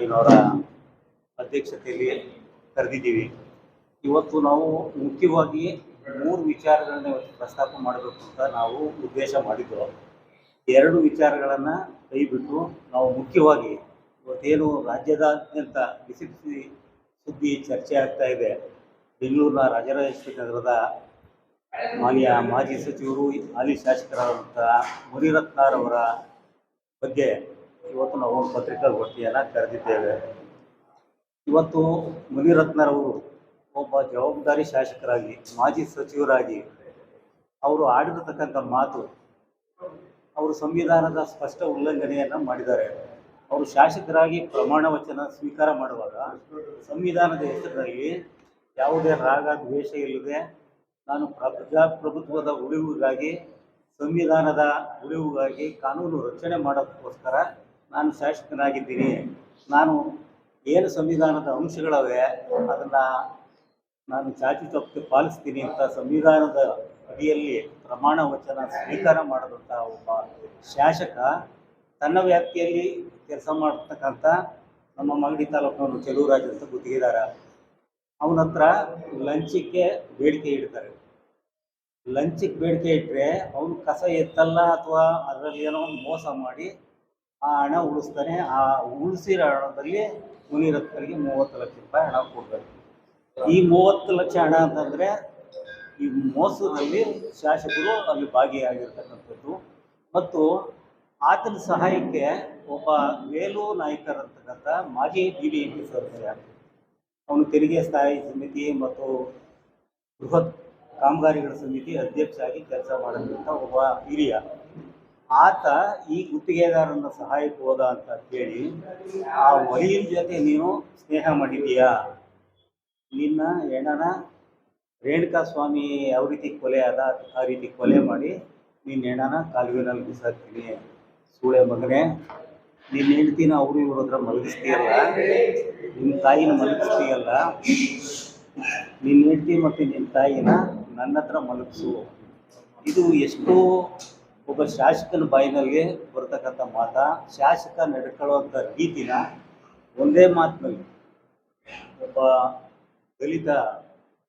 ಐನವರ ಅಧ್ಯಕ್ಷತೆಯಲ್ಲಿ ಕರೆದಿದ್ದೀವಿ. ಇವತ್ತು ನಾವು ಮುಖ್ಯವಾಗಿ ಮೂರು ವಿಚಾರಗಳನ್ನ ಇವತ್ತು ಪ್ರಸ್ತಾಪ ಮಾಡಬೇಕು ಅಂತ ನಾವು ಉದ್ದೇಶ ಮಾಡಿದ್ದು. ಎರಡು ವಿಚಾರಗಳನ್ನು ಕೈಬಿಟ್ಟು ನಾವು ಮುಖ್ಯವಾಗಿ ಇವತ್ತೇನು ರಾಜ್ಯದಾದ್ಯಂತ ಬಿಸಿ ಬಿಸಿ ಸುದ್ದಿ ಚರ್ಚೆ ಆಗ್ತಾ ಇದೆ. ಬೆಂಗಳೂರಿನ ರಾಜರಾಜೇಶ್ವರಿ ನಗರದ ಮಾನ್ಯ ಮಾಜಿ ಸಚಿವರು, ಹಾಲಿ ಶಾಸಕರಾದಂಥ ಮುನಿರತ್ನಾರವರ ಬಗ್ಗೆ ಇವತ್ತು ನಾವು ಒಂದು ಪತ್ರಿಕಾಗೋಷ್ಠಿಯನ್ನು ಕರೆದಿದ್ದೇವೆ. ಇವತ್ತು ಮುನಿರತ್ನರವರು ಒಬ್ಬ ಜವಾಬ್ದಾರಿ ಶಾಸಕರಾಗಿ, ಮಾಜಿ ಸಚಿವರಾಗಿ ಅವರು ಆಡಿರತಕ್ಕಂಥ ಮಾತು, ಅವರು ಸಂವಿಧಾನದ ಸ್ಪಷ್ಟ ಉಲ್ಲಂಘನೆಯನ್ನು ಮಾಡಿದ್ದಾರೆ. ಅವರು ಶಾಸಕರಾಗಿ ಪ್ರಮಾಣ ವಚನ ಸ್ವೀಕಾರ ಮಾಡುವಾಗ ಸಂವಿಧಾನದ ಹೆಸರಿನಲ್ಲಿ ಯಾವುದೇ ರಾಗ, ದ್ವೇಷ ಇಲ್ಲದೆ ನಾನು ಪ್ರಜಾಪ್ರಭುತ್ವದ ಉಳಿವಿಗಾಗಿ, ಸಂವಿಧಾನದ ಉಳಿವಿಗಾಗಿ ಕಾನೂನು ರಕ್ಷಣೆ ಮಾಡೋದಕ್ಕೋಸ್ಕರ ನಾನು ಶಾಸಕನಾಗಿದ್ದೀನಿ. ನಾನು ಏನು ಸಂವಿಧಾನದ ಅಂಶಗಳವೆ, ಅದನ್ನು ನಾನು ಜಾತಿ ತಪ್ಪು ಪಾಲಿಸ್ತೀನಿ ಅಂತ ಸಂವಿಧಾನದ ಅಡಿಯಲ್ಲಿ ಪ್ರಮಾಣ ವಚನ ಸ್ವೀಕಾರ ಮಾಡಿದಂಥ ಒಬ್ಬ ಶಾಸಕ, ತನ್ನ ವ್ಯಾಪ್ತಿಯಲ್ಲಿ ಕೆಲಸ ಮಾಡ್ತಕ್ಕಂಥ ನಮ್ಮ ಮಾಗಡಿ ತಾಲೂಕಿನವರು ಚೆಲುವರಾಜ್ ಅಂತ ಗುತ್ತಿಗೆದಾರ. ಅವನ ಹತ್ರ ಲಂಚಕ್ಕೆ ಬೇಡಿಕೆ ಇಡ್ತಾರೆ. ಲಂಚಕ್ಕೆ ಬೇಡಿಕೆ ಇಟ್ಟರೆ ಅವನು ಕಸ ಎತ್ತಲ್ಲ ಅಥವಾ ಅದರಲ್ಲಿ ಏನೋ ಒಂದು ಮೋಸ ಮಾಡಿ ಆ ಹಣ ಉಳಿಸ್ತಾನೆ, ಆ ಉಳಿಸಿರೋ ಹಣದಲ್ಲಿ ಮುನಿರತ್ನರಿಗೆ ಮೂವತ್ತು ಲಕ್ಷ ರೂಪಾಯಿ ಹಣ ಕೊಡಬೇಕು ಈ ಮೂವತ್ತು ಲಕ್ಷ ಹಣ ಅಂತಂದರೆ ಈ ಮೋಸದಲ್ಲಿ ಶಾಸಕರು ಅಲ್ಲಿ ಭಾಗಿಯಾಗಿರ್ತಕ್ಕಂಥದ್ದು. ಮತ್ತು ಆತನ ಸಹಾಯಕ್ಕೆ ಒಬ್ಬ ವೇಲು ನಾಯಕರಂತಕ್ಕಂಥ ಮಾಜಿ ಡಿ ಬಿ ಎಂ ಪಿ ಸದಸ್ಯ, ಅವನು ತೆರಿಗೆ ಸ್ಥಾಯಿ ಸಮಿತಿ ಮತ್ತು ಬೃಹತ್ ಕಾಮಗಾರಿಗಳ ಸಮಿತಿ ಅಧ್ಯಕ್ಷ ಆಗಿ ಕೆಲಸ ಮಾಡಿದಂಥ ಒಬ್ಬ ಹಿರಿಯ. ಆತ ಈ ಗುತ್ತಿಗೆದಾರನ ಸಹಾಯಕ್ಕೆ ಹೋದ ಅಂತ ಕೇಳಿ, ಆ ವಲಿಯನ ಜೊತೆ ನೀನು ಸ್ನೇಹ ಮಾಡಿದೀಯಾ ನಿನ್ನ ಹೆಣನ ರೇಣುಕಾ ಸ್ವಾಮಿ ಯಾವ ರೀತಿ ಕೊಲೆ ಆದ ಆ ರೀತಿ ಕೊಲೆ ಮಾಡಿ ನಿನ್ನ ಹೆಣನ ಕಾಲುವಿನಲ್ಲಿ ಬಿಸಾಕ್ತೀನಿ. ಸೂಳೆ ಮಗನೇ, ನಿನ್ನ ಹೆಂಡ್ತಿನ ಅವರು ಇವ್ರ ಹತ್ರ ಮಲಗಿಸ್ತೀಯಲ್ಲ, ನಿನ್ನ ತಾಯಿನ ಮಲಗಿಸ್ತೀಯಲ್ಲ, ನಿನ್ನ ಹೆಂಡ್ತಿ ಮತ್ತು ನಿನ್ನ ತಾಯಿನ ನನ್ನ ಹತ್ರ ಮಲಗಿಸು. ಇದು ಎಷ್ಟು ಒಬ್ಬ ಶಾಸಕನ ಬಾಯಿನಲ್ಲಿ ಬರ್ತಕ್ಕಂಥ ಮಾತ, ಶಾಸಕ ನಡ್ಕೊಳ್ಳುವಂಥ ರೀತಿನ ಒಂದೇ ಮಾತಿನಲ್ಲಿ ಒಬ್ಬ ದಲಿತ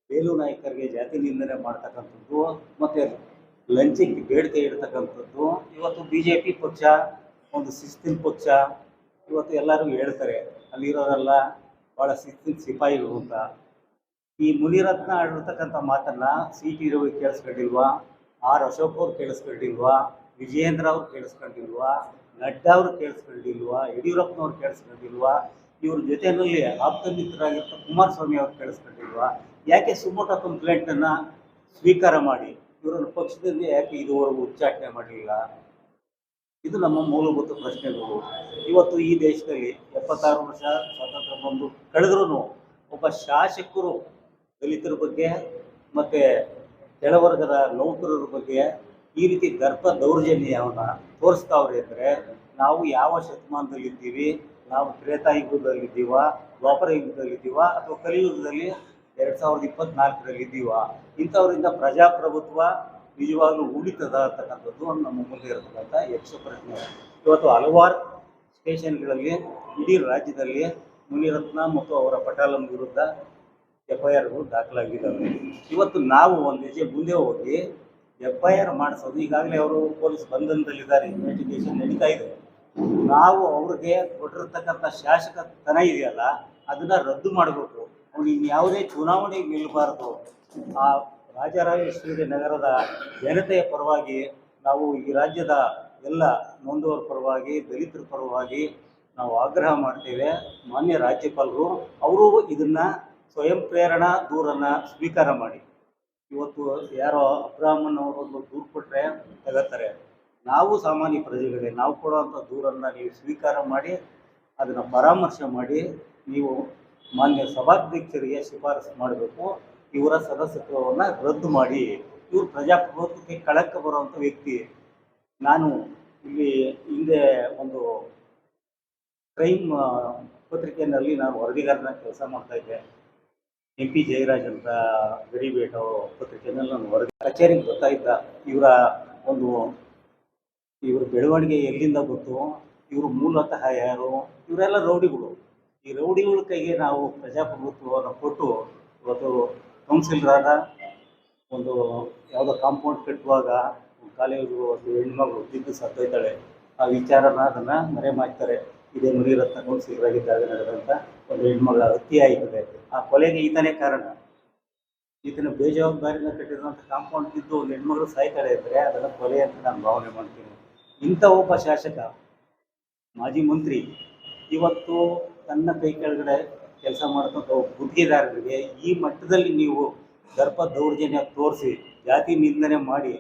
ಬೇಲು ನಾಯಕರಿಗೆ ಜಾತಿ ನಿಂದನೆ ಮಾಡ್ತಕ್ಕಂಥದ್ದು, ಮತ್ತು ಲಂಚಕ್ಕೆ ಬೇಡಿಕೆ ಇಡ್ತಕ್ಕಂಥದ್ದು, ಇವತ್ತು ಬಿ ಜೆ ಪಿ ಪಕ್ಷ, ಒಂದು ಶಿಸ್ತಿನ ಪಕ್ಷ, ಇವತ್ತು ಎಲ್ಲರೂ ಹೇಳ್ತಾರೆ, ಅಲ್ಲಿರೋರೆಲ್ಲ ಭಾಳ ಶಿಸ್ತಿನ ಸಿಪಾಯಿಗಳು ಅಂತ. ಈ ಮುನಿರತ್ನ ಆಡಿರ್ತಕ್ಕಂಥ ಮಾತನ್ನು ಸಿ ಟಿ ರವಿ ಕೇಳಿಸ್ಕೊಂಡಿಲ್ವಾ? ಆರ್ ಅಶೋಕ್ ಅವ್ರು ಕೇಳಿಸ್ಕೊಂಡಿಲ್ವಾ? ವಿಜಯೇಂದ್ರ ಅವ್ರು ಕೇಳಿಸ್ಕೊಂಡಿಲ್ವಾ? ನಡ್ಡಾ ಅವರು ಕೇಳಿಸ್ಕೊಂಡಿಲ್ವಾ? ಯಡಿಯೂರಪ್ಪನವ್ರು ಕೇಳಿಸ್ಕೊಂಡಿಲ್ವಾ? ಇವ್ರ ಜೊತೆಯಲ್ಲಿ ಆಪ್ತ ಮಿತ್ರರಾಗಿರ್ತ ಕುಮಾರಸ್ವಾಮಿ ಅವ್ರು ಕೇಳಿಸ್ಕೊಂಡಿಲ್ವಾ? ಯಾಕೆ ಸುಮೋಟ ಕಂಪ್ಲೇಂಟನ್ನು ಸ್ವೀಕಾರ ಮಾಡಿ? ಇವರ ಪಕ್ಷದಲ್ಲಿ ಯಾಕೆ ಇದುವರೆಗೂ ಉಚ್ಚಾಟನೆ ಮಾಡಲಿಲ್ಲ? ಇದು ನಮ್ಮ ಮೂಲಭೂತ ಪ್ರಶ್ನೆಗಳು. ಇವತ್ತು ಈ ದೇಶದಲ್ಲಿ ಎಪ್ಪತ್ತಾರು ವರ್ಷ ಸ್ವಾತಂತ್ರ್ಯ ಬಂದು ಕಳೆದ್ರೂ ಒಬ್ಬ ಶಾಸಕರು ದಲಿತರ ಬಗ್ಗೆ ಮತ್ತು ಕೆಳವರ್ಗದ ನೌಕರರ ಬಗ್ಗೆ ಈ ರೀತಿ ದರ್ಪ ದೌರ್ಜನ್ಯವನ್ನು ತೋರಿಸ್ತಾವ್ರೆ ಅಂದರೆ ನಾವು ಯಾವ ಶತಮಾನದಲ್ಲಿದ್ದೀವಿ ನಾವು ತ್ರೇತಾಯುಗದಲ್ಲಿದ್ದೀವ ದ್ವಾಪರ ಯುಗದಲ್ಲಿದ್ದೀವ ಅಥವಾ ಕಲಿಯುಗದಲ್ಲಿ ಎರಡು ಸಾವಿರದ ಇಪ್ಪತ್ನಾಲ್ಕರಲ್ಲಿ ಇದ್ದೀವ? ಇಂಥವರಿಂದ ಪ್ರಜಾಪ್ರಭುತ್ವ ನಿಜವಾಗ್ಲೂ ಉಳಿತದ ಅಂತಕ್ಕಂಥದ್ದು ನಮ್ಮ ಮುಂದೆ ಇರತಕ್ಕಂಥ ಯಕ್ಷ ಪ್ರಶ್ನೆ. ಇವತ್ತು ಹಲವಾರು ಸ್ಟೇಷನ್ಗಳಲ್ಲಿ ಇಡೀ ರಾಜ್ಯದಲ್ಲಿ ಮುನಿರತ್ನ ಮತ್ತು ಅವರ ಪಟಾಲಂ ವಿರುದ್ಧ ಎಫ್ ಐ ಆರ್ಗಳು ದಾಖಲಾಗಿದ್ದಾವೆ. ಇವತ್ತು ನಾವು ಒಂದು ಹೆಜ್ಜೆ ಮುಂದೆ ಹೋಗಿ ಎಫ್ ಐ ಆರ್ ಮಾಡಿಸೋದು ಈಗಾಗಲೇ ಅವರು ಪೊಲೀಸ್ ಬಂಧನದಲ್ಲಿದ್ದಾರೆ ಇನ್ವೆಸ್ಟಿಗೇಷನ್ ನಡೀತಾ ಇದೆ. ನಾವು ಅವ್ರಿಗೆ ಕೊಟ್ಟಿರ್ತಕ್ಕಂಥ ಶಾಸಕತನ ಇದೆಯಲ್ಲ, ಅದನ್ನ ರದ್ದು ಮಾಡಬೇಕು. ಅವ್ರು ಇನ್ಯಾವುದೇ ಚುನಾವಣೆಗೆ ನಿಲ್ಲಬಾರ್ದು ಆ ರಾಜರಾಜೇಶ್ವರಿ ನಗರದ ಜನತೆಯ ಪರವಾಗಿ ನಾವು ಈ ರಾಜ್ಯದ ಎಲ್ಲ ನೊಂದವರ ಪರವಾಗಿ, ದಲಿತರ ಪರವಾಗಿ ನಾವು ಆಗ್ರಹ ಮಾಡ್ತೇವೆ. ಮಾನ್ಯ ರಾಜ್ಯಪಾಲರು, ಅವರು ಇದನ್ನ ಸ್ವಯಂ ಪ್ರೇರಣಾ ದೂರನ್ನು ಸ್ವೀಕಾರ ಮಾಡಿ. ಇವತ್ತು ಯಾರೋ ಅಬ್ರಾಹ್ಮನ್ ಅವರು ಒಂದು ದೂರು ಕೊಟ್ಟರೆ ನಾವು ಸಾಮಾನ್ಯ ಪ್ರಜೆಗಳೇ, ನಾವು ಕೊಡುವಂಥ ದೂರನ್ನು ನೀವು ಸ್ವೀಕಾರ ಮಾಡಿ, ಅದನ್ನು ಪರಾಮರ್ಶೆ ಮಾಡಿ, ನೀವು ಮಾನ್ಯ ಸಭಾಧ್ಯಕ್ಷರಿಗೆ ಶಿಫಾರಸು ಮಾಡಬೇಕು. ಇವರ ಸದಸ್ಯತ್ವವನ್ನು ರದ್ದು ಮಾಡಿ. ಇವರು ಪ್ರಜಾಪ್ರಭುತ್ವಕ್ಕೆ ಕಳಕ್ಕೆ ಬರುವಂಥ ವ್ಯಕ್ತಿ. ನಾನು ಇಲ್ಲಿ ಹಿಂದೆ ಒಂದು ಕ್ರೈಮ್ ಪತ್ರಿಕೆಯಲ್ಲಿ ನಾನು ವರದಿಗಾರನ ಕೆಲಸ ಮಾಡ್ತಾ ಇದ್ದೆ. ಎಂ ಪಿ ಜಯರಾಜ್ ಅಂತ ಗಡಿಬೇಟ ಪತ್ರಿಕೆಯಲ್ಲಿ ನಾನು ವರದಿ ಕಚೇರಿಗೆ ಬರ್ತಾ ಇದ್ದ ಇವರ ಒಂದು ಇವ್ರ ಬೆಳವಣಿಗೆ ಎಲ್ಲಿಂದ ಗೊತ್ತು? ಇವರು ಮೂಲತಃ ಯಾರು? ಇವರೆಲ್ಲ ರೌಡಿಗಳು. ಈ ರೌಡಿಗಳ ಕೈಗೆ ನಾವು ಪ್ರಜಾಪ್ರಭುತ್ವವನ್ನು ಕೊಟ್ಟು ಇವತ್ತು ಕೌನ್ಸಿಲರಾದ ಒಂದು ಯಾವುದೋ ಕಾಂಪೌಂಡ್ ಕಟ್ಟುವಾಗ ಕಾಲೇಜು ಒಂದು ಹೆಣ್ಮಗಳು ಬಿದ್ದು ಸತ್ತೋಯ್ತಾಳೆ. ಆ ವಿಚಾರನ ಅದನ್ನು ಮರೆ ಮಾಡ್ತಾರೆ ಇದೇ ಮುನಿರತ್ನ ಕೌನ್ಸಿಲರ್ ಆಗಿದ್ದಾಗ ನಡೆದಂಥ ಒಂದು ಹೆಣ್ಮಗಳ ಹತ್ಯೆ ಆಯ್ತದೆ ಆ ಕೊಲೆಗೆ ಈತನೇ ಕಾರಣ. ಈತನ ಬೇಜವಾಬ್ದಾರಿಯಿಂದ ಕಟ್ಟಿರುವಂಥ ಕಾಂಪೌಂಡ್ ಇದ್ದು ಒಂದು ಹೆಣ್ಮಗಳು ಸಾಯ್ತಾಳೆ ಇದ್ದರೆ ಅದನ್ನ ಕೊಲೆ ಅಂತ ನಾನು ಭಾವನೆ ಮಾಡ್ತೀನಿ. ಇಂಥ ಒಬ್ಬ ಶಾಸಕ, ಮಾಜಿ ಮಂತ್ರಿ, ಇವತ್ತು ತನ್ನ ಕೈ ಕೆಳಗಡೆ ಕೆಲಸ ಮಾಡ್ತಕ್ಕಂಥ ಗುತ್ತಿಗೆದಾರರಿಗೆ ಈ ಮಟ್ಟದಲ್ಲಿ ನೀವು ದರ್ಪ ದೌರ್ಜನ್ಯ ತೋರಿಸಿ, ಜಾತಿ ನಿಂದನೆ ಮಾಡಿ,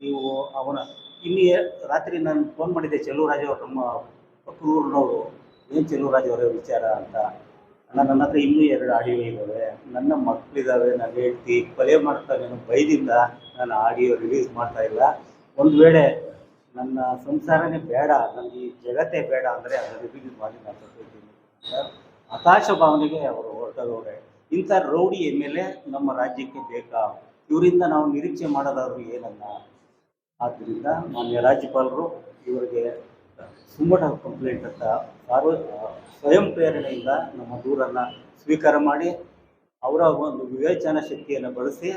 ನೀವು ಅವನ, ಇಲ್ಲಿ ರಾತ್ರಿ ನಾನು ಫೋನ್ ಮಾಡಿದ್ದೆ, ಚೆಲುವರಾಜ್ ಅವರು ನಮ್ಮ ಪಕ್ಕದೂರಿನವರು ಏನು ಚೆಲುವರಾಜ್ ಅವರ ವಿಚಾರ ಅಂತ. ಅಣ್ಣ, ನನ್ನ ಹತ್ರ ಇನ್ನೂ ಎರಡು ಆಡಿಯೋ ಇದ್ದಾವೆ ನನ್ನ ಮಕ್ಕಳಿದ್ದಾವೆ ನನ್ನ ಹೆಂಡ್ತಿ, ಕೊಲೆ ಮಾಡ್ತಾರೆ ಅನ್ನೋ ಭಯದಿಂದ ನಾನು ಆಡಿಯೋ ರಿಲೀಸ್ ಮಾಡ್ತಾ ಇಲ್ಲ. ಒಂದು ವೇಳೆ ನನ್ನ ಸಂಸಾರನೇ ಬೇಡ ನನಗೆ ಈ ಜಗತ್ತೇ ಬೇಡ ಅಂದರೆ ಅದನ್ನು ರಿಲೀಸ್ ಮಾಡಿ ನಾನು ಅಂತ ಹತಾಶ ಭಾವನೆಗೆ ಅವರು ಹೊರಟೋಗವ್ರೆ ಇಂಥ ರೌಡಿ ಎಂ ಎಲ್ ಎ ನಮ್ಮ ರಾಜ್ಯಕ್ಕೆ ಬೇಕಾ? ಇವರಿಂದ ನಾವು ನಿರೀಕ್ಷೆ ಮಾಡೋದಾದ್ರೂ ಏನಲ್ಲ ಆದ್ದರಿಂದ ಮಾನ್ಯ ರಾಜ್ಯಪಾಲರು, ಇವರಿಗೆ ಸುಮ್ಮಟ ಕಂಪ್ಲೇಂಟ್ ಅಂತ ಸಾರ್ವ ಸ್ವಯಂ ಪ್ರೇರಣೆಯಿಂದ ನಮ್ಮ ದೂರನ್ನು ಸ್ವೀಕಾರ ಮಾಡಿ, ಅವರ ಒಂದು ವಿವೇಚನಾ ಶಕ್ತಿಯನ್ನು ಬಳಸಿ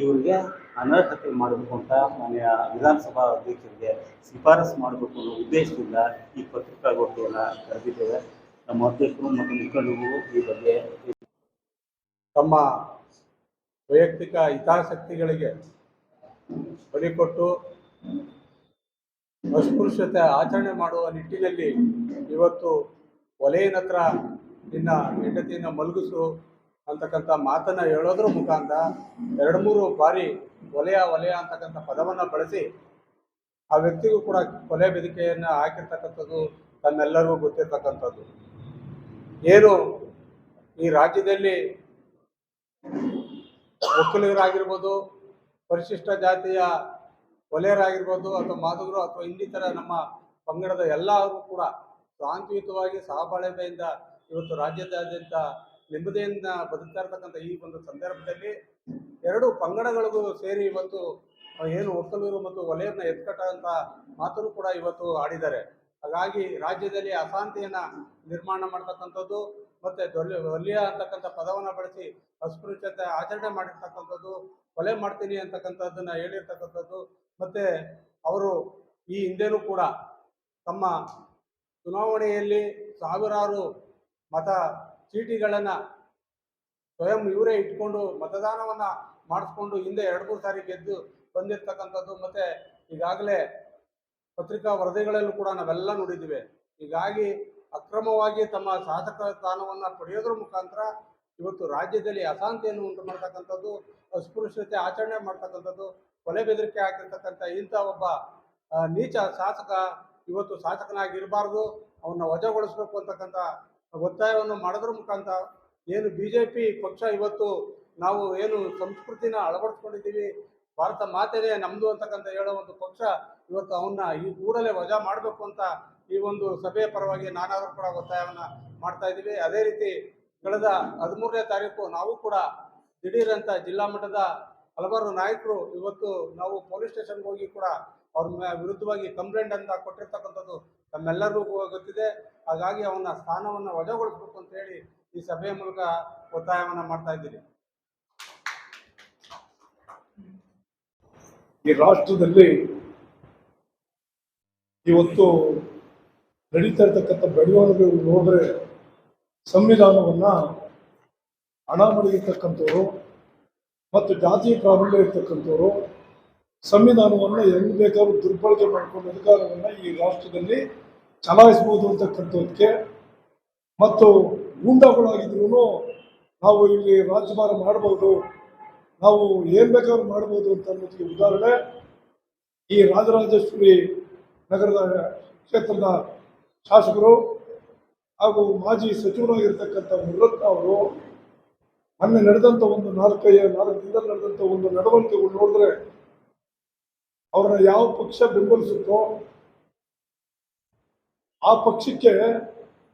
ಇವರಿಗೆ ಅನರ್ಹತೆ ಮಾಡಬೇಕು ಅಂತ ಮಾನ್ಯ ವಿಧಾನಸಭಾ ಅಧ್ಯಕ್ಷರಿಗೆ ಶಿಫಾರಸು ಮಾಡಬೇಕು ಅನ್ನೋ ಉದ್ದೇಶದಿಂದ ಈ ಪತ್ರಿಕಾಗೋಷ್ಠಿಯನ್ನು ಕರೆದಿದ್ದೇವೆ. ನಮ್ಮ ಅಧ್ಯಕ್ಷರು ಮತ್ತು ಮುಖಂಡರು ಈ ಬಗ್ಗೆ ತಮ್ಮ ವೈಯಕ್ತಿಕ ಹಿತಾಸಕ್ತಿಗಳಿಗೆ ಬಲಿಕೊಟ್ಟು ಅಸ್ಪೃಶ್ಯತೆ ಆಚರಣೆ ಮಾಡುವ ನಿಟ್ಟಿನಲ್ಲಿ ಇವತ್ತು ಒಲೆಯನ ಹತ್ರ ನಿನ್ನ ಹೆಂಡತಿಯನ್ನು ಮಲಗಿಸು ಅಂತಕ್ಕಂಥ ಮಾತನ್ನು ಹೇಳೋದ್ರ ಮುಖಾಂತರ ಎರಡು ಮೂರು ಬಾರಿ ಒಲೆಯ ಒಲೆಯ ಅಂತಕ್ಕಂಥ ಪದವನ್ನು ಬಳಸಿ ಆ ವ್ಯಕ್ತಿಗೂ ಕೂಡ ಕೊಲೆ ಬೆದರಿಕೆಯನ್ನು ಹಾಕಿರ್ತಕ್ಕಂಥದ್ದು ತನ್ನೆಲ್ಲರಿಗೂ ಗೊತ್ತಿರ್ತಕ್ಕಂಥದ್ದು. ಏನು ಈ ರಾಜ್ಯದಲ್ಲಿ ಒಕ್ಕಲಿಗರಾಗಿರ್ಬೋದು, ಪರಿಶಿಷ್ಟ ಜಾತಿಯ ಒಲೆಯರಾಗಿರ್ಬೋದು ಅಥವಾ ಮಾದವರು ಅಥವಾ ಇನ್ನಿತರ ನಮ್ಮ ಪಂಗಡದ ಎಲ್ಲರೂ ಕೂಡ ಶಾಂತಿಯುತವಾಗಿ ಸಹಬಾಳ್ವೆಯಿಂದ ಇವತ್ತು ರಾಜ್ಯದಾದ್ಯಂತ ನೆಮ್ಮದಿಯಿಂದ ಬದುಕ್ತಾ ಇರ್ತಕ್ಕಂಥ ಈ ಒಂದು ಸಂದರ್ಭದಲ್ಲಿ ಎರಡು ಪಂಗಡಗಳಿಗೂ ಸೇರಿ ಇವತ್ತು ಏನು ಒಕ್ಕಲೂರು ಮತ್ತು ವಲಯನ್ನ ಎತ್ಕಟ್ಟಂತ ಮಾತನ್ನು ಕೂಡ ಇವತ್ತು ಆಡಿದ್ದಾರೆ. ಹಾಗಾಗಿ ರಾಜ್ಯದಲ್ಲಿ ಅಶಾಂತಿಯನ್ನ ನಿರ್ಮಾಣ ಮಾಡ್ತಕ್ಕಂಥದ್ದು ಮತ್ತೆ ದೊಲ್ಯ ವಲಯ ಅಂತಕ್ಕಂಥ ಪದವನ್ನ ಬಳಸಿ ಅಸ್ಪೃಶ್ಯತೆ ಆಚರಣೆ ಮಾಡಿರ್ತಕ್ಕಂಥದ್ದು, ಕೊಲೆ ಮಾಡ್ತೀನಿ ಅಂತಕ್ಕಂಥದ್ದನ್ನ ಹೇಳಿರ್ತಕ್ಕಂಥದ್ದು ಮತ್ತೆ ಅವರು ಈ ಹಿಂದೆನೂ ಕೂಡ ತಮ್ಮ ಚುನಾವಣೆಯಲ್ಲಿ ಸಾವಿರಾರು ಮತ ಚೀಟಿಗಳನ್ನು ಸ್ವಯಂ ಇವರೇ ಇಟ್ಕೊಂಡು ಮತದಾನವನ್ನ ಮಾಡಿಸ್ಕೊಂಡು ಹಿಂದೆ ಎರಡು, ಮೂರು ಸಾರಿ ಗೆದ್ದು ಬಂದಿರ್ತಕ್ಕಂಥದ್ದು. ಮತ್ತೆ ಈಗಾಗಲೇ ಪತ್ರಿಕಾ ವರದಿಗಳಲ್ಲೂ ಕೂಡ ನಾವೆಲ್ಲ ನೋಡಿದ್ದೀವಿ. ಹೀಗಾಗಿ ಅಕ್ರಮವಾಗಿ ತಮ್ಮ ಶಾಸಕ ಸ್ಥಾನವನ್ನ ಪಡೆಯೋದ್ರ ಮುಖಾಂತರ ಇವತ್ತು ರಾಜ್ಯದಲ್ಲಿ ಅಶಾಂತಿಯನ್ನು ಉಂಟು ಮಾಡ್ತಕ್ಕಂಥದ್ದು, ಅಸ್ಪೃಶ್ಯತೆ ಆಚರಣೆ ಮಾಡ್ತಕ್ಕಂಥದ್ದು ಕೊಲೆ ಬೆದರಿಕೆ ಆಗಿರ್ತಕ್ಕಂಥ ಇಂಥ ಒಬ್ಬ ನೀಚ ಶಾಸಕ ಇವತ್ತು ಶಾಸಕನಾಗಿರಬಾರ್ದು ಅವನ್ನ ವಜಾಗೊಳಿಸ್ಬೇಕು ಅಂತಕ್ಕಂಥ ಒತ್ತಾಯವನ್ನು ಮಾಡೋದ್ರ ಮುಖಾಂತರ ಏನು ಬಿ ಜೆ ಪಿ ಪಕ್ಷ ಇವತ್ತು ನಾವು ಏನು ಸಂಸ್ಕೃತಿನ ಅಳವಡಿಸ್ಕೊಂಡಿದ್ದೀವಿ, ಭಾರತ ಮಾತೆನೇ ನಮ್ಮದು ಅಂತಕ್ಕಂಥ ಹೇಳೋ ಒಂದು ಪಕ್ಷ ಇವತ್ತು ಅವನ್ನ ಈ ಕೂಡಲೇ ವಜಾ ಮಾಡಬೇಕು ಅಂತ ಈ ಒಂದು ಸಭೆಯ ಪರವಾಗಿ ನಾನಾದರೂ ಕೂಡ ಒತ್ತಾಯವನ್ನು ಮಾಡ್ತಾ ಇದ್ದೀವಿ. ಅದೇ ರೀತಿ, ಕಳೆದ ಹದಿಮೂರನೇ ತಾರೀಕು ನಾವು ಕೂಡ ದಿಢೀರ್ ಅಂತ ಜಿಲ್ಲಾ ಮಟ್ಟದ ಹಲವಾರು ನಾಯಕರು ಇವತ್ತು ನಾವು ಪೊಲೀಸ್ ಸ್ಟೇಷನ್ಗೆ ಹೋಗಿ ಕೂಡ ಅವ್ರ ವಿರುದ್ಧವಾಗಿ ಕಂಪ್ಲೇಂಟ್ ಅಂತ ಕೊಟ್ಟಿರ್ತಕ್ಕಂಥದ್ದು ತಮ್ಮೆಲ್ಲರಿಗೂ ಗೊತ್ತಿದೆ. ಹಾಗಾಗಿ ಅವನ ಸ್ಥಾನವನ್ನು ವಜಾಗೊಳಿಸಬೇಕು ಅಂತ ಹೇಳಿ ಈ ಸಭೆಯ ಮೂಲಕ ಒತ್ತಾಯವನ್ನ ಮಾಡ್ತಾ ಇದ್ದೀನಿ. ಈ ರಾಷ್ಟ್ರದಲ್ಲಿ ಇವತ್ತು ನಡೀತಾ ಇರ್ತಕ್ಕಂಥ ಬೆಳವಣಿಗೆಗಳು ನೋಡಿದ್ರೆ ಸಂವಿಧಾನವನ್ನ ಹಣ ಮಡಗಿರ್ತಕ್ಕಂಥವ್ರು ಮತ್ತು ಜಾತಿ ಪ್ರಾಬಲ್ಯ ಇರ್ತಕ್ಕಂಥವ್ರು ಸಂವಿಧಾನವನ್ನು ಹೆಂಗ್ ಬೇಕಾದ್ರೂ ದುರ್ಬಳಕೆ ಮಾಡಿಕೊಂಡು ಅಧಿಕಾರವನ್ನು ಈ ರಾಷ್ಟ್ರದಲ್ಲಿ ಚಲಾಯಿಸ್ಬೋದು ಅಂತಕ್ಕಂಥದ್ದಕ್ಕೆ ಮತ್ತು ಗೂಂಡಾಗಳಾಗಿದ್ರು ನಾವು ಇಲ್ಲಿ ರಾಜ್ಯಭಾರ ಮಾಡ್ಬೋದು, ನಾವು ಏನು ಬೇಕಾದ್ರೂ ಮಾಡ್ಬೋದು ಅಂತ ಅನ್ನೋದಕ್ಕೆ ಉದಾಹರಣೆ ಈ ರಾಜರಾಜೇಶ್ವರಿ ನಗರದ ಕ್ಷೇತ್ರದ ಶಾಸಕರು ಹಾಗೂ ಮಾಜಿ ಸಚಿವರಾಗಿರ್ತಕ್ಕಂಥ ಮುರತ್ನ ಅವರು ಮೊನ್ನೆ ನಡೆದಂಥ ಒಂದು ನಾಲ್ಕೈದು ನಾಲ್ಕು ದಿನದಲ್ಲಿ ನಡೆದಂಥ ಒಂದು ನಡವಳಿಕೆಗಳು ನೋಡಿದ್ರೆ ಅವರನ್ನ ಯಾವ ಪಕ್ಷ ಬೆಂಬಲಿಸುತ್ತೋ ಆ ಪಕ್ಷಕ್ಕೆ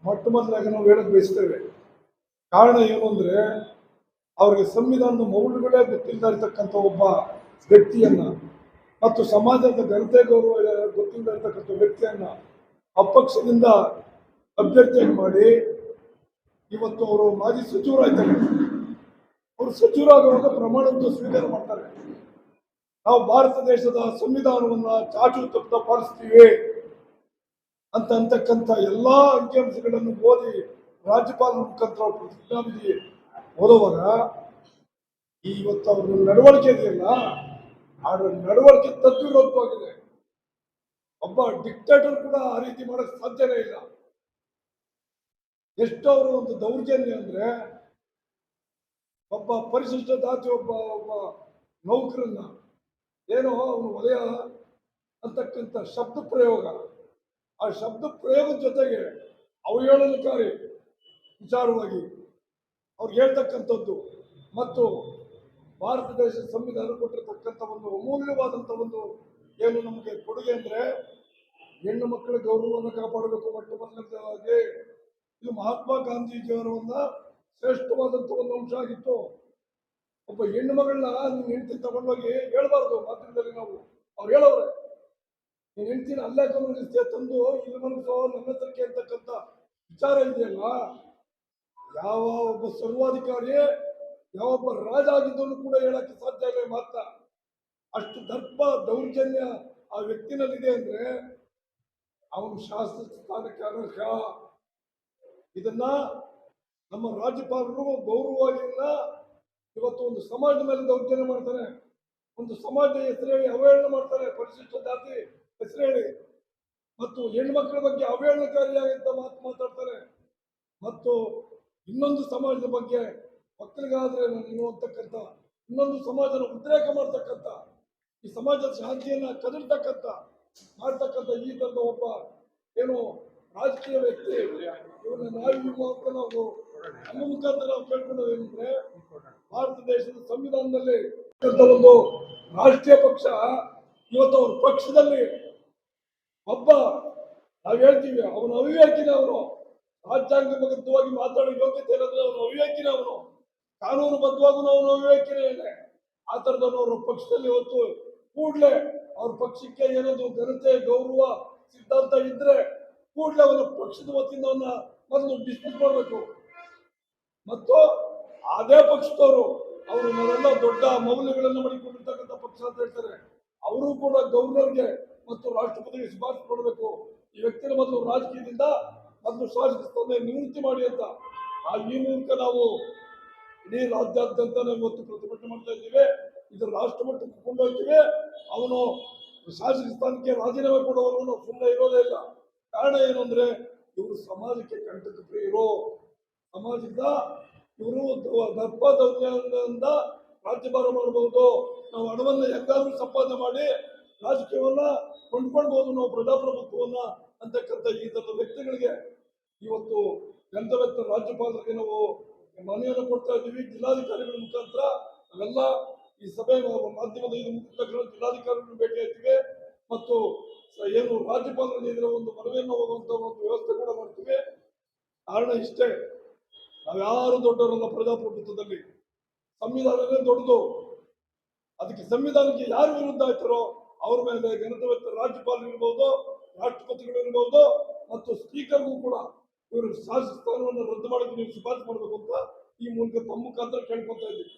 ಮೊಟ್ಟ ಮೊದಲಾಗಿ ನಾವು ಹೇಳಕ್ ಬಯಸ್ತೇವೆ. ಕಾರಣ ಏನು ಅಂದ್ರೆ ಅವರಿಗೆ ಸಂವಿಧಾನದ ಮೌಲ್ಯಗಳೇ ಗೊತ್ತಿಲ್ಲದ ಇರ್ತಕ್ಕಂಥ ಒಬ್ಬ ವ್ಯಕ್ತಿಯನ್ನ ಮತ್ತು ಸಮಾಜದ ಘನತೆ ಗೌರವ ಗೊತ್ತಿಲ್ಲದ ಇರ್ತಕ್ಕಂಥ ವ್ಯಕ್ತಿಯನ್ನ ಅಪಕ್ಷದಿಂದ ಅಭ್ಯರ್ಥಿಯನ್ನು ಮಾಡಿ ಇವತ್ತು ಅವರು ಮಾಜಿ ಸಚಿವರಾಯ್ತಾರೆ ಅವರು ಸಚಿವರಾಗುವಾಗ ಪ್ರಮಾಣವನ್ನು ಸ್ವೀಕಾರ ಮಾಡ್ತಾರೆ. ನಾವು ಭಾರತ ದೇಶದ ಸಂವಿಧಾನವನ್ನ ಚಾಚು ತಪ್ಪದ ಪಾಲಿಸ್ತೀವಿ ಅಂತ ಅಂತಕ್ಕಂಥ ಎಲ್ಲಾ ಅಂಕಿಅಂಶಗಳನ್ನು ಓದಿ ರಾಜ್ಯಪಾಲರ ಮುಖಾಂತರ ಪ್ರತಿಜ್ಞಾವಿಧಿ ಓದುವಾಗ ಇವತ್ತು ಅವ್ರ ನಡವಳಿಕೆ ಇದೆಯಲ್ಲ ಅವರ ನಡವಳಿಕೆ ತದ್ವಿರೋಧವಾಗಿದೆ. ಒಬ್ಬ ಡಿಕ್ಟೇಟರ್ ಕೂಡ ಆ ರೀತಿ ಮಾಡಕ್ ಸಾಧ್ಯನೇ ಇಲ್ಲ. ಎಷ್ಟು ಅವರು ಒಂದು ದೌರ್ಜನ್ಯ ಅಂದ್ರೆ ಒಬ್ಬ ಪರಿಶಿಷ್ಟ ಜಾತಿ ಒಬ್ಬ ಒಬ್ಬ ನೌಕರನ್ನ ಏನೋ ಅವನು ವಲಯ ಅಂತಕ್ಕಂಥ ಶಬ್ದ ಪ್ರಯೋಗ. ಆ ಶಬ್ದ ಪ್ರಯೋಗದ ಜೊತೆಗೆ ಅವಹೇಳನಕಾರಿ ವಿಚಾರವಾಗಿ ಅವ್ರಿಗೆ ಹೇಳ್ತಕ್ಕಂಥದ್ದು ಮತ್ತು ಭಾರತ ದೇಶದ ಸಂವಿಧಾನ ಕೊಟ್ಟಿರ್ತಕ್ಕಂಥ ಒಂದು ಅಮೂಲ್ಯವಾದಂಥ ಒಂದು ಏನು ನಮಗೆ ಕೊಡುಗೆ ಅಂದರೆ ಹೆಣ್ಣು ಮಕ್ಕಳ ಗೌರವವನ್ನು ಕಾಪಾಡಬೇಕು ಮೊಟ್ಟ ಮೊದಲನೇದಾಗಿ ಇದು ಮಹಾತ್ಮ ಗಾಂಧೀಜಿಯವರ ಒಂದು ಶ್ರೇಷ್ಠವಾದಂಥ ಒಂದು ಅಂಶ ಆಗಿತ್ತು. ಒಬ್ಬ ಹೆಣ್ಣು ಮಗಳನ್ನ ನೀನು ಹೆಂಡತಿ ತಗೊಂಡೋಗಿ ಹೇಳ್ಬಾರ್ದು ಮಾತೃದಲ್ಲಿ ನಾವು. ಅವ್ರು ಹೇಳೋರೆ ನೀನು ಹೆಂಡತಿನ ಅಲ್ಲೇ ಕಮಲಿಸ್ತೀಯ ತಂದು ಇಲ್ಲಿ ಮನಸ್ಸು ನನ್ನ ಹತ್ರಕ್ಕೆ ಅಂತಕ್ಕಂಥ ವಿಚಾರ ಇದೆಯಲ್ಲ? ಯಾವ ಒಬ್ಬ ಸರ್ವಾಧಿಕಾರಿ ಯಾವೊಬ್ಬ ರಾಜ ಆಗಿದ್ದನ್ನು ಕೂಡ ಹೇಳಕ್ಕೆ ಸಾಧ್ಯ ಇಲ್ಲ ಮಾತ್ರ ಅಷ್ಟು ದರ್ಪ ದೌರ್ಜನ್ಯ ಆ ವ್ಯಕ್ತಿನಲ್ಲಿದೆ ಅಂದ್ರೆ ಅವನು ಶಾಸ್ತ್ರ ಸ್ಥಾನಕ್ಕೆ ಅನರ್ಹ. ಇದನ್ನ ನಮ್ಮ ರಾಜ್ಯಪಾಲರು ಗೌರವವಾಗಿಲ್ಲ. ಇವತ್ತು ಒಂದು ಸಮಾಜದ ಮೇಲೆ ದೌರ್ಜನ್ಯ ಮಾಡ್ತಾರೆ. ಒಂದು ಸಮಾಜದ ಹೆಸರೇಳಿ ಹೇಳಿ ಅವಹೇಳನ ಮಾಡ್ತಾರೆ. ಪರಿಶಿಷ್ಟ ಜಾತಿ ಹೆಸರು ಹೇಳಿ. ಮತ್ತು ಹೆಣ್ಮಕ್ಳ ಬಗ್ಗೆ ಅವಹೇಳನಕಾರಿಯಾಗಿದ್ದ ಮಾತು ಮಾತಾಡ್ತಾರೆ. ಮತ್ತು ಇನ್ನೊಂದು ಸಮಾಜದ ಬಗ್ಗೆ ಮಕ್ಕಳಿಗಾದ್ರೆ ನೀನು ಇನ್ನೊಂದು ಸಮಾಜನ ಉದ್ರೇಕ ಮಾಡ್ತಕ್ಕಂಥ, ಈ ಸಮಾಜದ ಶಾಂತಿಯನ್ನ ಕದಿರ್ತಕ್ಕಂಥ ಮಾಡ್ತಕ್ಕಂಥ ಈ ಥರದ ಒಬ್ಬ ಏನು ರಾಜಕೀಯ ವ್ಯಕ್ತಿ. ಇವನ್ನ ನಾವು ನಾವು ನಮ್ಮ ಮುಖಾಂತರ ನಾವು ಕೇಳ್ಕೊಳ್ಳೋದೇನಂದ್ರೆ ಭಾರತ ದೇಶದ ಸಂವಿಧಾನದಲ್ಲಿ ಒಂದು ರಾಷ್ಟ್ರೀಯ ಪಕ್ಷ, ಇವತ್ತು ಅವ್ರ ಪಕ್ಷದಲ್ಲಿ ಒಬ್ಬ ನಾವ್ ಹೇಳ್ತೀವಿ, ಅವನು ಅವಿವೇಕಿನ ಅವನು. ರಾಜ್ಯಾಂಗಬದ್ಧವಾಗಿ ಮಾತಾಡೋ ಯೋಗ್ಯತೆ ಇರೋದ್ರೆ ಅವನು ಅವಿವೇಕಿನ ಅವನು. ಕಾನೂನು ಬದ್ಧವಾಗೂ ಅವನು ಅವಿವೇಕಿನೇ ಆ ತರದವನು ಅವ್ರ ಪಕ್ಷದಲ್ಲಿ ಇವತ್ತು ಕೂಡಲೇ ಅವ್ರ ಪಕ್ಷಕ್ಕೆ ಏನದು ಘನತೆ, ಗೌರವ, ಸಿದ್ಧಾಂತ ಇದ್ರೆ ಕೂಡಲೇ ಅವನ ಪಕ್ಷದ ವತಿಯಿಂದ ಅವನ್ನ ಮೊದಲು ಡಿಸ್ಮಿಸ್ ಮಾಡಬೇಕು ಮತ್ತು ಅದೇ ಪಕ್ಷದವರು ಅವರು ಇವರೆಲ್ಲ ದೊಡ್ಡ ಮೌಲ್ಯಗಳನ್ನು ಮಾಡಿಕೊಂಡಿರ್ತಕ್ಕಂಥ ಪಕ್ಷ ಅಂತ ಹೇಳ್ತಾರೆ. ಅವರು ಕೂಡ ಗವರ್ನರ್ಗೆ ಮತ್ತು ರಾಷ್ಟ್ರಪತಿಗೆ ಶಿಫಾರಸು ಮಾಡಬೇಕು ಈ ವ್ಯಕ್ತಿನ ಮೊದಲು ರಾಜಕೀಯದಿಂದ ಮೊದಲು ಶಾಸಕ ಸ್ಥಾನ ನಿವೃತ್ತಿ ಮಾಡಿ ಅಂತ. ಆ ಈ ಮೂಲಕ ನಾವು ಇಡೀ ರಾಜ್ಯಾದ್ಯಂತ ನಾವು ಇವತ್ತು ಪ್ರತಿಭಟನೆ ಮಾಡ್ತಾ ಇದ್ದೀವಿ. ಇದು ರಾಷ್ಟ್ರ ಮಟ್ಟಕ್ಕೆ ಕೊಂಡೊಯ್ತೀವಿ ಅವನು ಶಾಸಕ ಸ್ಥಾನಕ್ಕೆ ರಾಜೀನಾಮೆ ನಾವು ಸುಮ್ಮನೆ ಇರೋದೇ ಇಲ್ಲ. ಕಾರಣ ಏನು ಅಂದ್ರೆ ಇವರು ಸಮಾಜಕ್ಕೆ ಕಂಟಕ ಪ್ರಿಯರು ಸಮಾಜದ ಗುರು ದರ್ಪ ದೌರ್ಜನ್ಯದಿಂದ ರಾಜ್ಯಭಾರ ಮಾಡಬಹುದು. ನಾವು ಹಣವನ್ನು ಹೆಂಗಾದ್ರೂ ಸಂಪಾದನೆ ಮಾಡಿ ರಾಜಕೀಯವನ್ನ ಕೊಂಡ್ಕೊಳ್ಬಹುದು ನಾವು ಪ್ರಜಾಪ್ರಭುತ್ವವನ್ನ ಅಂತಕ್ಕಂಥ ಈ ತರದ ವ್ಯಕ್ತಿಗಳಿಗೆ ಇವತ್ತು ಗಂತವ್ಯತ್ತ ರಾಜ್ಯಪಾಲರಿಗೆ ನಾವು ಮನವಿಯನ್ನು ಕೊಡ್ತಾ ಇದ್ದೀವಿ. ಜಿಲ್ಲಾಧಿಕಾರಿಗಳ ಮುಖಾಂತರ ನಾವೆಲ್ಲ ಈ ಸಭೆ ಮಾಧ್ಯಮದ ಇದು ತಕ್ಷಣ ಜಿಲ್ಲಾಧಿಕಾರಿಗಳನ್ನು ಭೇಟಿ ಆಗ್ತೀವಿ. ಮತ್ತು ಏನು ರಾಜ್ಯಪಾಲರಿಗೆ ಇದರ ಒಂದು ಮನವಿಯನ್ನು ಹೋಗುವಂತ ಒಂದು ವ್ಯವಸ್ಥೆ ಕೂಡ ಮಾಡ್ತೀವಿ. ಕಾರಣ ಇಷ್ಟೇ. ನಾವ್ಯಾರು ದೊಡ್ಡವರಲ್ಲ ಪ್ರಜಾಪ್ರಭುತ್ವದಲ್ಲಿ? ಸಂವಿಧಾನವೇ ದೊಡ್ಡದು. ಅದಕ್ಕೆ ಸಂವಿಧಾನಕ್ಕೆ ಯಾರು ವಿರುದ್ಧ ಆಯ್ತಾರೋ ಅವ್ರ ಮೇಲೆ ಗಣತವ್ಯತ್ತ ರಾಜ್ಯಪಾಲರು ಇರ್ಬೋದು, ರಾಷ್ಟ್ರಪತಿಗಳು ಇರ್ಬೋದು, ಮತ್ತು ಸ್ಪೀಕರ್ಗೂ ಕೂಡ ಇವರು ಶಾಸಕ ಸ್ಥಾನವನ್ನು ರದ್ದು ಮಾಡೋಕೆ ನೀವು ಶಿಫಾರಸು ಮಾಡಬೇಕು ಅಂತ ಈ ಮೂಲಕ ತಮ್ಮ ಮುಖಾಂತರ ಕೇಳ್ಕೊತಾ ಇದ್ದೀವಿ.